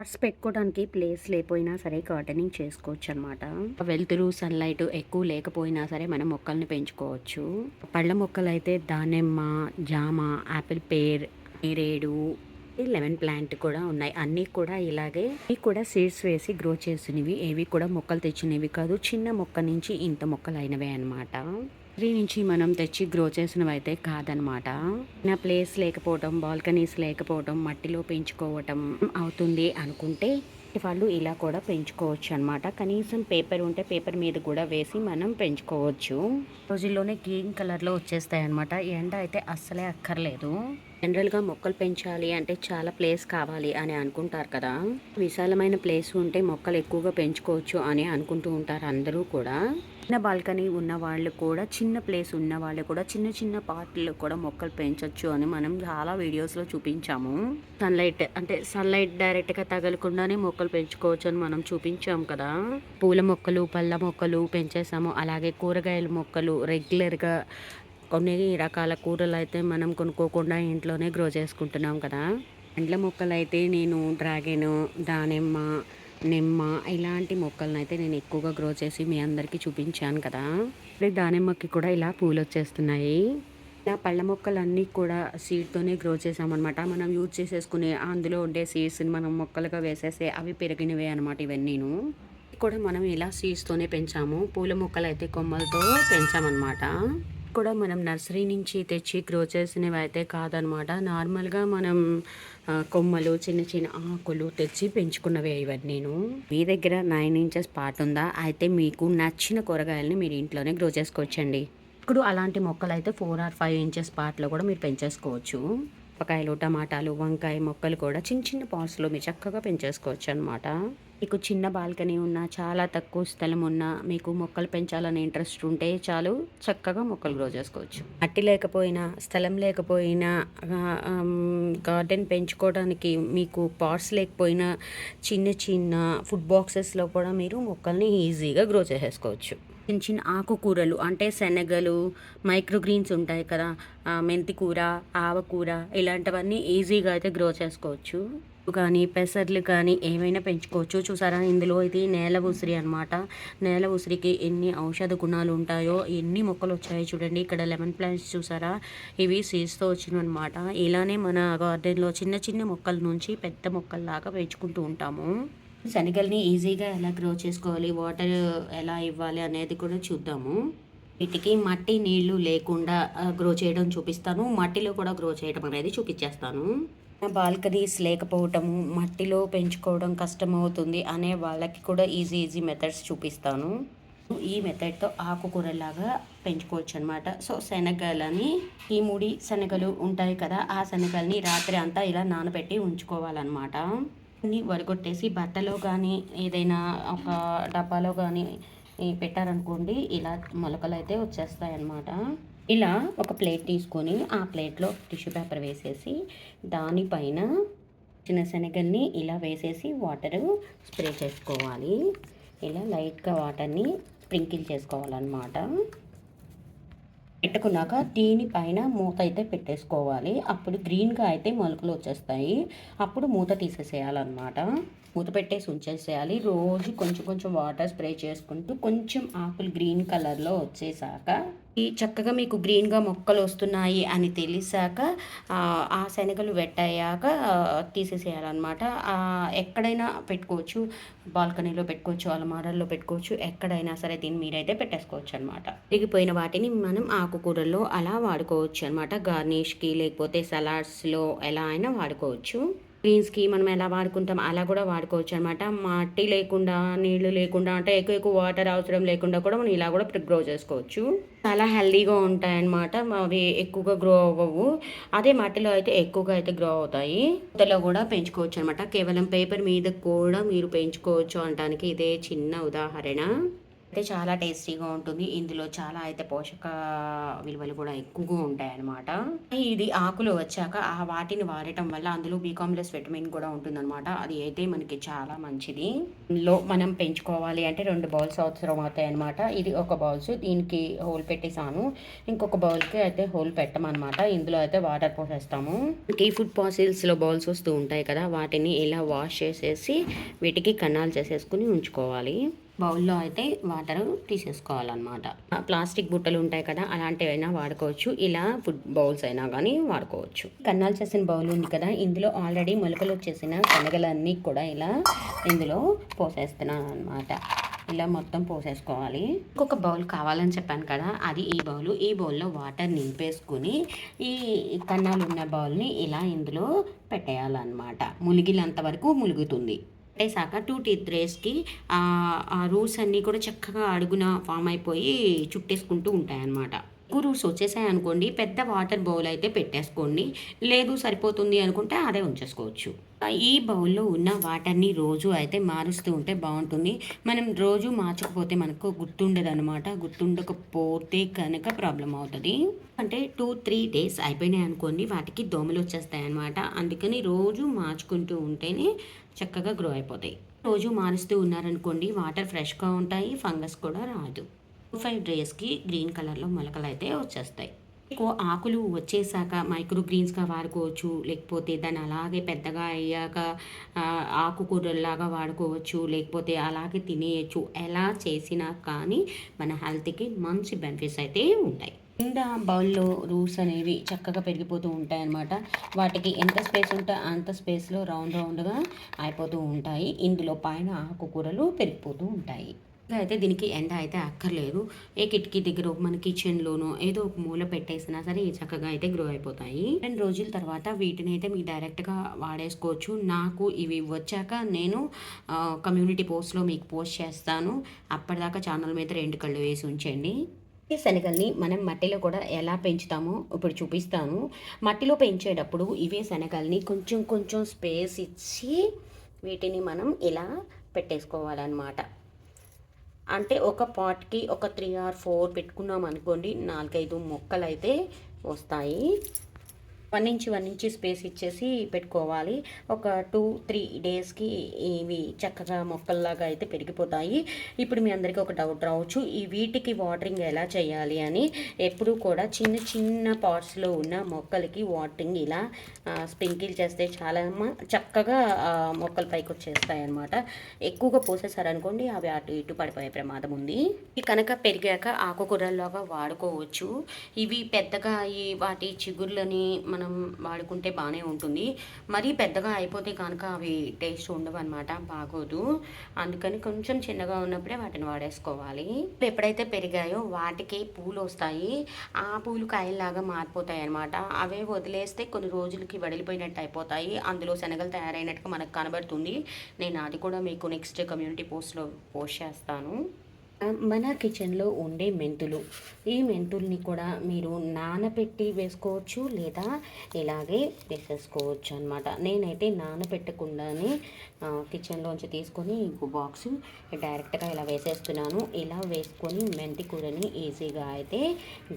Purse పెట్టుకోవడానికి place లేకపోయినా సరే గార్డెనింగ్ చేసుకోవచ్చు అనమాట వెలుతురు సన్లైట్ ఎక్కువ లేకపోయినా సరే మనం మొక్కల్ని పెంచుకోవచ్చు. పళ్ళ మొక్కలు అయితే దానిమ్మ జామ యాపిల్ పేర్ నేరేడు లెమన్ ప్లాంట్ కూడా ఉన్నాయి. అన్నీ కూడా ఇలాగే ఇవి కూడా సీడ్స్ వేసి గ్రో చేసినవి. ఏవి కూడా మొక్కలు తెచ్చినవి కాదు చిన్న మొక్క నుంచి ఇంత మొక్కలు అయినవే అనమాట ట్రీ నుంచి మనం తెచ్చి గ్రో చేసినవైతే కాదనమాట నా ప్లేస్ లేకపోవడం బాల్కనీస్ లేకపోవడం మట్టిలో పెంచుకోవటం అవుతుంది అనుకుంటే వాళ్ళు ఇలా కూడా పెంచుకోవచ్చు అనమాట కనీసం పేపర్ ఉంటే పేపర్ మీద కూడా వేసి మనం పెంచుకోవచ్చు. రోజుల్లోనే గ్రీన్ కలర్లో వచ్చేస్తాయి అనమాట ఎండ అయితే అస్సలే అక్కర్లేదు. జనరల్గా మొక్కలు పెంచాలి అంటే చాలా ప్లేస్ కావాలి అని అనుకుంటారు కదా. విశాలమైన ప్లేస్ ఉంటే మొక్కలు ఎక్కువగా పెంచుకోవచ్చు అని అనుకుంటూ ఉంటారు అందరూ కూడా. చిన్న బాల్కనీ ఉన్న వాళ్ళు కూడా చిన్న ప్లేస్ ఉన్న వాళ్ళు కూడా చిన్న చిన్న పార్ట్లు కూడా మొక్కలు పెంచవచ్చు అని మనం చాలా వీడియోస్లో చూపించాము. సన్లైట్ అంటే సన్లైట్ డైరెక్ట్గా తగలకుండానే మొక్కలు పెంచుకోవచ్చు అని మనం చూపించాం కదా. పూల మొక్కలు పళ్ళ మొక్కలు పెంచేసాము. అలాగే కూరగాయల మొక్కలు రెగ్యులర్గా కొన్ని రకాల కూరలు అయితే మనం కొనుక్కోకుండా ఇంట్లోనే గ్రో చేసుకుంటున్నాం కదా. పండ్ల మొక్కలు అయితే నేను డ్రాగన్ దానిమ్మ నిమ్మ ఇలాంటి మొక్కలను అయితే నేను ఎక్కువగా గ్రో చేసి మీ అందరికీ చూపించాను కదా. దానిమ్మకి కూడా ఇలా పూలు వచ్చేస్తున్నాయి ఇలా పళ్ళ మొక్కలన్నీ కూడా సీడ్తోనే గ్రో చేసామన్నమాట మనం యూజ్ చేసేసుకునే అందులో ఉండే సీడ్స్ని మనం మొక్కలుగా వేసేస్తే అవి పెరిగినవే అనమాట ఇవన్నీను. కూడా మనం ఇలా సీడ్స్తోనే పెంచాము. పూల మొక్కలు అయితే కొమ్మలతో పెంచామన్నమాట. కూడా మనం నర్సరీ నుంచి తెచ్చి గ్రో చేసినవి అయితే కాదనమాట. నార్మల్గా మనం కొమ్మలు చిన్న చిన్న ఆకులు తెచ్చి పెంచుకున్నవే ఇవన్నీను మీ దగ్గర నైన్ ఇంచెస్ పాట్ ఉందా? అయితే మీకు నచ్చిన కూరగాయలని మీరు ఇంట్లోనే గ్రో చేసుకోవచ్చండి. ఇప్పుడు అలాంటి మొక్కలు అయితే ఫోర్ ఆర్ ఫైవ్ ఇంచెస్ పాట్లో కూడా మీరు పెంచేసుకోవచ్చు. మిరపకాయలు టమాటాలు వంకాయ మొక్కలు కూడా చిన్న చిన్న పాట్స్లో మీరు చక్కగా పెంచేసుకోవచ్చు అనమాట మీకు చిన్న బాల్కనీ ఉన్నా చాలా తక్కువ స్థలం ఉన్నా మీకు మొక్కలు పెంచాలనే ఇంట్రెస్ట్ ఉంటే చాలు చక్కగా మొక్కలు గ్రో చేసుకోవచ్చు. మట్టి లేకపోయినా స్థలం లేకపోయినా గార్డెన్ పెంచుకోవడానికి మీకు పాట్స్ లేకపోయినా చిన్న చిన్న ఫుడ్ బాక్సెస్లో కూడా మీరు మొక్కల్ని ఈజీగా గ్రో చేసేసుకోవచ్చు. చిన్న చిన్న ఆకుకూరలు అంటే శనగలు మైక్రోగ్రీన్స్ ఉంటాయి కదా మెంతికూర మెంతి కూర ఆవకూర ఇలాంటివన్నీ ఈజీగా అయితే గ్రో చేసుకోవచ్చు. కానీ పెసర్లు కానీ ఏమైనా పెంచుకోవచ్చు. చూసారా? ఇందులో ఇది నేల ఉసిరి అనమాట నేల ఉసిరికి ఎన్ని ఔషధ గుణాలు ఉంటాయో ఎన్ని మొక్కలు వచ్చాయో చూడండి. ఇక్కడ లెమన్ ప్లాంట్స్ చూసారా? ఇవి సీడ్స్తో వచ్చినవి అనమాట ఇలానే మన గార్డెన్లో చిన్న చిన్న మొక్కల నుంచి పెద్ద మొక్కల్లాగా పెంచుకుంటూ ఉంటాము. శనగల్ని ఈజీగా ఎలా గ్రో చేసుకోవాలి? వాటర్ ఎలా ఇవ్వాలి అనేది కూడా చూద్దాము. వీటికి మట్టి నీళ్ళు లేకుండా గ్రో చేయడం చూపిస్తాను. మట్టిలో కూడా గ్రో చేయడం అనేది చూపించేస్తాను. బాల్కనీస్ లేకపోవటము మట్టిలో పెంచుకోవడం కష్టమవుతుంది అనే వాళ్ళకి కూడా ఈజీ ఈజీ మెథడ్స్ చూపిస్తాను. ఈ మెథడ్తో ఆకుకూరలాగా పెంచుకోవచ్చు అనమాట సో శనగలని ఈ ముడి శనగలు ఉంటాయి కదా ఆ శనగల్ని రాత్రి అంతా ఇలా నానబెట్టి ఉంచుకోవాలన్నమాట. వడగొట్టేసి బట్టలో కానీ ఏదైనా ఒక డబ్బాలో కానీ పెట్టారనుకోండి ఇలా మొలకలు అయితే వచ్చేస్తాయి అన్నమాట ఇలా ఒక ప్లేట్ తీసుకొని ఆ ప్లేట్లో టిష్యూ పేపర్ వేసేసి దానిపైన చిన్న శనగల్ని ఇలా వేసేసి వాటర్ స్ప్రే చేసుకోవాలి. ఇలా లైట్గా వాటర్ని స్ప్రింకిల్ చేసుకోవాలన్నమాట. పెట్టుకున్నాక దీనిపైన మూత అయితే పెట్టేసుకోవాలి. అప్పుడు గ్రీన్గా అయితే మొలకలు వచ్చేస్తాయి. అప్పుడు మూత తీసేసేయాలన్నమాట. మూత పెట్టేసి ఉంచేసేయాలి. రోజు కొంచెం కొంచెం వాటర్ స్ప్రే చేసుకుంటూ కొంచెం ఆకులు గ్రీన్ కలర్లో వచ్చేసాక చక్కగా మీకు గ్రీన్గా మొక్కలు వస్తున్నాయి అని తెలిసాక ఆ, శనగలు వెట్టయ్యాక తీసేసేయాలన్నమాట. ఎక్కడైనా పెట్టుకోవచ్చు. బాల్కనీలో పెట్టుకోవచ్చు అలమారాల్లో పెట్టుకోవచ్చు. ఎక్కడైనా సరే దీన్ని మీరైతే పెట్టేసుకోవచ్చు అనమాట తిరిగిపోయిన వాటిని మనం ఆకుకూరల్లో అలా వాడుకోవచ్చు అనమాట గార్నిష్కి లేకపోతే సలాడ్స్లో ఎలా అయినా వాడుకోవచ్చు. గ్రీన్స్కి మనం ఎలా వాడుకుంటాం అలా కూడా వాడుకోవచ్చు అనమాట మట్టి లేకుండా నీళ్ళు లేకుండా అంటే ఎక్కువ ఎక్కువ వాటర్ అవసరం లేకుండా కూడా మనం ఇలా కూడా గ్రో చేసుకోవచ్చు. చాలా హెల్దీగా ఉంటాయన్నమాట. అవి ఎక్కువగా గ్రో అవ్వవు. అదే మట్టిలో అయితే ఎక్కువగా అయితే గ్రో అవుతాయి. పూతలో కూడా పెంచుకోవచ్చు అనమాట కేవలం పేపర్ మీద కూడా మీరు పెంచుకోవచ్చు అనడానికి ఇదే చిన్న ఉదాహరణ. అయితే చాలా టేస్టీగా ఉంటుంది. ఇందులో చాలా అయితే పోషక విలువలు కూడా ఎక్కువగా ఉంటాయి అన్నమాట ఇది ఆకులు వచ్చాక ఆ వాటిని వాడటం వల్ల అందులో బీకాంప్లెస్ విటమిన్ కూడా ఉంటుందన్నమాట. అది అయితే మనకి చాలా మంచిది. లో మనం పెంచుకోవాలి అంటే రెండు బౌల్స్ అవసరం అవుతాయి అనమాట ఇది ఒక బౌల్స్ దీనికి హోల్ పెట్టేసాను ఇంకొక బౌల్కి అయితే హోల్ పెట్టమన్నమాట. ఇందులో అయితే వాటర్ పోసేస్తాము. ఈ ఫుడ్ పాసిల్స్లో బౌల్స్ వస్తూ ఉంటాయి కదా వాటిని ఇలా వాష్ చేసేసి వీటికి కన్నాలు చేసేసుకుని ఉంచుకోవాలి. బౌల్లో అయితే వాటర్ తీసేసుకోవాలన్నమాట. ప్లాస్టిక్ బుట్టలు ఉంటాయి కదా అలాంటివైనా వాడుకోవచ్చు. ఇలా ఫుడ్ బౌల్స్ అయినా కానీ వాడుకోవచ్చు. కన్నాలు చేసిన బౌల్ ఉంది కదా ఇందులో ఆల్రెడీ మొలకలు వచ్చేసిన శనగలన్నీ కూడా ఇలా ఇందులో పోసేస్తున్నాను అనమాట ఇలా మొత్తం పోసేసుకోవాలి. ఇంకొక బౌల్ కావాలని చెప్పాను కదా అది ఈ బౌల్. ఈ బౌల్లో వాటర్ నింపేసుకుని ఈ కన్నాలు ఉన్న బౌల్ని ఇలా ఇందులో పెట్టేయాలన్నమాట. మునిగినంత వరకు ములుగుతుంది. పెట్టేశాక టూ టీ త్రేస్కి ఆ రూట్స్ అన్నీ కూడా చక్కగా అడుగున ఫామ్ అయిపోయి చుట్టేసుకుంటూ ఉంటాయి అన్నమాట ఎక్కువ రూట్స్ వచ్చేసాయి అనుకోండి పెద్ద వాటర్ బౌల్ అయితే పెట్టేసుకోండి. లేదు సరిపోతుంది అనుకుంటే అదే ఉంచేసుకోవచ్చు. ఈ బౌల్లో ఉన్న వాటర్ని రోజు అయితే మారుస్తూ ఉంటే బాగుంటుంది. మనం రోజు మార్చకపోతే మనకు గుర్తుండదు అనమాట గుర్తుండకపోతే కనుక ప్రాబ్లం అవుతుంది. అంటే టూ త్రీ డేస్ అయిపోయినాయి అనుకోండి వాటికి దోమలు వచ్చేస్తాయి అనమాట అందుకని రోజు మార్చుకుంటూ ఉంటేనే చక్కగా గ్రో అయిపోతాయి. రోజు మారుస్తూ ఉన్నారనుకోండి వాటర్ ఫ్రెష్గా ఉంటాయి ఫంగస్ కూడా రాదు. ఫైవ్ డేస్కి గ్రీన్ కలర్లో మొలకలు అయితే వచ్చేస్తాయి. ఆకులు వచ్చేసాక మైక్రో గ్రీన్స్గా వాడుకోవచ్చు. లేకపోతే దాన్ని అలాగే పెద్దగా అయ్యాక ఆకుకూరల్లాగా వాడుకోవచ్చు. లేకపోతే అలాగే తినేయచ్చు. ఎలా చేసినా కానీ మన హెల్త్కి మంచి బెనిఫిట్స్ అయితే ఉంటాయి. కింద బౌల్లో రూట్స్ అనేవి చక్కగా పెరిగిపోతూ ఉంటాయి అన్నమాట వాటికి ఎంత స్పేస్ ఉంటే అంత స్పేస్లో రౌండ్ రౌండ్గా అయిపోతూ ఉంటాయి. ఇందులో పైన ఆకుకూరలు పెరిగిపోతూ ఉంటాయి. అయితే దీనికి ఎండ అయితే అక్కర్లేదు. ఏ కిటికీ దగ్గర మన కిచెన్లోనో ఏదో ఒక మూల పెట్టేసినా సరే చక్కగా అయితే గ్రో అయిపోతాయి. రెండు రోజుల తర్వాత వీటిని అయితే మీకు డైరెక్ట్గా వాడేసుకోవచ్చు. నాకు ఇవి వచ్చాక నేను కమ్యూనిటీ పోస్ట్లో మీకు పోస్ట్ చేస్తాను. అప్పటిదాకా ఛానల్ మీద రెండు కళ్ళు వేసి ఉంచండి. ఈ శనగల్ని మనం మట్టిలో కూడా ఎలా పెంచుతామో ఇప్పుడు చూపిస్తాను. మట్టిలో పెంచేటప్పుడు ఇవే శనగల్ని కొంచెం కొంచెం స్పేస్ ఇచ్చి వీటిని మనం ఇలా పెట్టేసుకోవాలన్నమాట. అంటే ఒక పాట్కి ఒక త్రీ ఆర్ ఫోర్ పెట్టుకున్నాం అనుకోండి నాలుగైదు మొక్కలు అయితే వస్తాయి. One inch one inch space ఇచ్చేసి పెట్టుకోవాలి. ఒక టూ త్రీ డేస్కి ఇవి చక్కగా మొక్కల్లాగా అయితే పెరిగిపోతాయి. ఇప్పుడు మీ అందరికీ ఒక డౌట్ రావచ్చు ఈ వీటికి వాటరింగ్ ఎలా చేయాలి అని? ఎప్పుడు కూడా చిన్న చిన్న పాట్స్లో ఉన్న మొక్కలకి వాటరింగ్ ఇలా స్ప్రింకిల్ చేస్తే చాలా చక్కగా మొక్కలు పైకి వచ్చేస్తాయి అనమాట ఎక్కువగా పోసేసారనుకోండి అవి అటు ఇటు పడిపోయే ప్రమాదం ఉంది. ఇవి కనుక పెరిగాక ఆకుకూరల్లాగా వాడుకోవచ్చు. ఇవి పెద్దగా ఈ వాటి చిగుర్లని మన మనం వాడుకుంటే బాగానే ఉంటుంది. మరీ పెద్దగా అయిపోతే కనుక అవి టేస్ట్ ఉండవు అనమాట బాగోదు. అందుకని కొంచెం చిన్నగా ఉన్నప్పుడే వాటిని వాడేసుకోవాలి. ఎప్పుడైతే పెరిగాయో వాటికి పూలు వస్తాయి. ఆ పూలు కాయల్లాగా మారిపోతాయి అనమాట అవే వదిలేస్తే కొన్ని రోజులకి వడిలిపోయినట్టు అయిపోతాయి. అందులో శనగలు తయారైనట్టుగా మనకు కనబడుతుంది. నేను అది కూడా మీకు నెక్స్ట్ కమ్యూనిటీ పోస్ట్లో పోస్ట్ చేస్తాను. మన కిచెన్లో ఉండే మెంతులు. ఈ మెంతుల్ని కూడా మీరు నానబెట్టి వేసుకోవచ్చు లేదా ఇలాగే వేసేసుకోవచ్చు అనమాట నేనైతే నానబెట్టకుండానే కిచెన్లోంచి తీసుకొని బాక్స్ డైరెక్ట్గా ఇలా వేసేస్తున్నాను. ఇలా వేసుకొని మెంతి కూరని ఈజీగా అయితే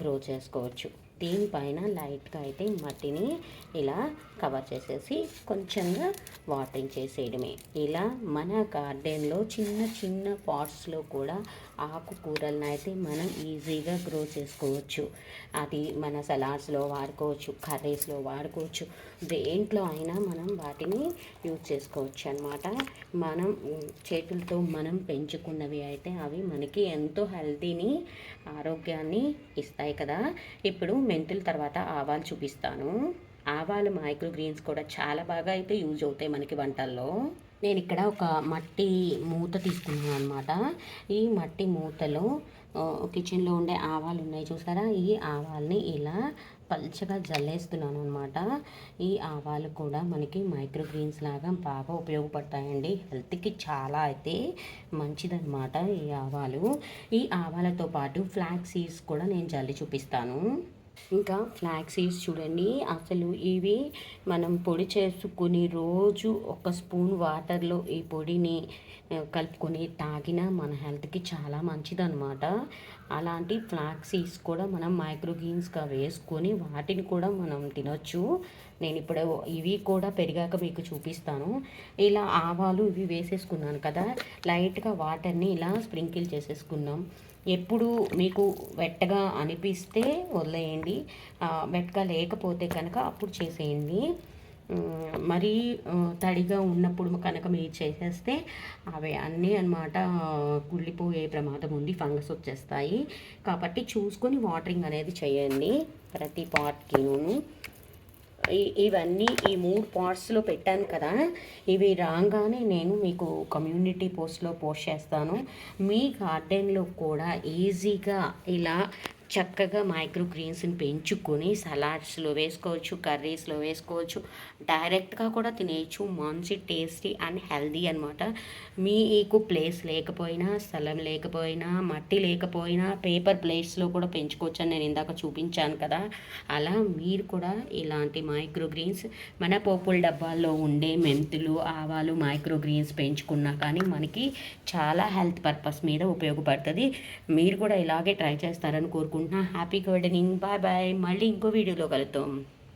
గ్రో చేసుకోవచ్చు. దీనిపైన లైట్గా అయితే మట్టిని ఇలా కవర్ చేసేసి కొంచెంగా వాటరింగ్ చేసేయడమే. ఇలా మన గార్డెన్లో చిన్న చిన్న పాట్స్లో కూడా ఆకుకూరలను అయితే మనం ఈజీగా గ్రో చేసుకోవచ్చు. అది మన సలాడ్స్లో వాడుకోవచ్చు కర్రీస్లో వాడుకోవచ్చు. దేంట్లో అయినా మనం వాటిని యూజ్ చేసుకోవచ్చు అనమాట మనం చేతులతో మనం పెంచుకున్నవి అయితే అవి మనకి ఎంతో హెల్తీని ఆరోగ్యాన్ని ఇస్తాయి కదా. ఇప్పుడు మెంతుల తర్వాత ఆవాలు చూపిస్తాను. ఆవాలు మైక్రో గ్రీన్స్ కూడా చాలా బాగా అయితే యూజ్ అవుతాయి మనకి వంటల్లో. నేను ఇక్కడ ఒక మట్టి మూత తీసుకున్నాను అనమాట ఈ మట్టి మూతలో కిచెన్లో ఉండే ఆవాలు ఉన్నాయి చూసారా? ఈ ఆవాల్ని ఇలా పల్చగా జల్లేస్తున్నాను అనమాట ఈ ఆవాలు కూడా మనకి మైక్రో గ్రీన్స్ లాగా బాగా ఉపయోగపడతాయండి. హెల్త్కి చాలా అయితే మంచిదన్నమాట ఈ ఆవాలు. ఈ ఆవాలతో పాటు ఫ్లాక్ సీడ్స్ కూడా నేను జల్లి చూపిస్తాను. ఇంకా ఫ్లాక్ సీడ్స్ చూడండి. అసలు ఇవి మనం పొడి చేసుకుని రోజు ఒక స్పూన్ వాటర్లో ఈ పొడిని కలుపుకొని తాగినా మన హెల్త్కి చాలా మంచిదన్నమాట. అలాంటి ఫ్లాక్ సీడ్స్ కూడా మనం మైక్రోగ్రీన్స్గా వేసుకొని వాటిని కూడా మనం తినొచ్చు. నేను ఇప్పుడు ఇవి కూడా పెరిగాక మీకు చూపిస్తాను. ఇలా ఆవాలు ఇవి వేసేసుకున్నాను కదా. లైట్గా వాటర్ని ఇలా స్ప్రింకిల్ చేసేసుకున్నాం. ఎప్పుడు మీకు వెట్టగా అనిపిస్తే వదిలేయండి. వెట్టగా లేకపోతే కనుక అప్పుడు చేసేయండి. మరీ తడిగా ఉన్నప్పుడు కనుక మీరు చేసేస్తే అవి అన్నీ అనమాట కుళ్ళిపోయే ప్రమాదం ఉంది ఫంగస్ వచ్చేస్తాయి. కాబట్టి చూసుకొని వాటరింగ్ అనేది చేయండి ప్రతి పార్ట్కిను ఇవన్నీ ఈ మూడు పార్ట్స్లో పెట్టాను కదా ఇవి రాగానే నేను మీకు కమ్యూనిటీ పోస్ట్లో పోస్ట్ చేస్తాను. మీ గార్డెన్లో కూడా ఈజీగా ఇలా చక్కగా మైక్రో గ్రీన్స్ని పెంచుకొని సలాడ్స్లో వేసుకోవచ్చు కర్రీస్లో వేసుకోవచ్చు. డైరెక్ట్గా కూడా తినేయచ్చు. మంచి టేస్టీ అండ్ హెల్దీ అనమాట మీకు ప్లేస్ లేకపోయినా స్థలం లేకపోయినా మట్టి లేకపోయినా పేపర్ ప్లేట్స్లో కూడా పెంచుకోవచ్చు అని నేను ఇందాక చూపించాను కదా. అలా మీరు కూడా ఇలాంటి మైక్రో గ్రీన్స్ మన పోపుల డబ్బాల్లో ఉండే మెంతులు ఆవాలు మైక్రో గ్రీన్స్ పెంచుకున్నా కానీ మనకి చాలా హెల్త్ పర్పస్ మీద ఉపయోగపడుతుంది. మీరు కూడా ఇలాగే ట్రై చేస్తారని కోరుకుంటున్నా హ్యాపీ గార్డెనింగ్ బాయ్ బాయ్ మళ్ళీ ఇంకో వీడియోలో కలుద్దాం.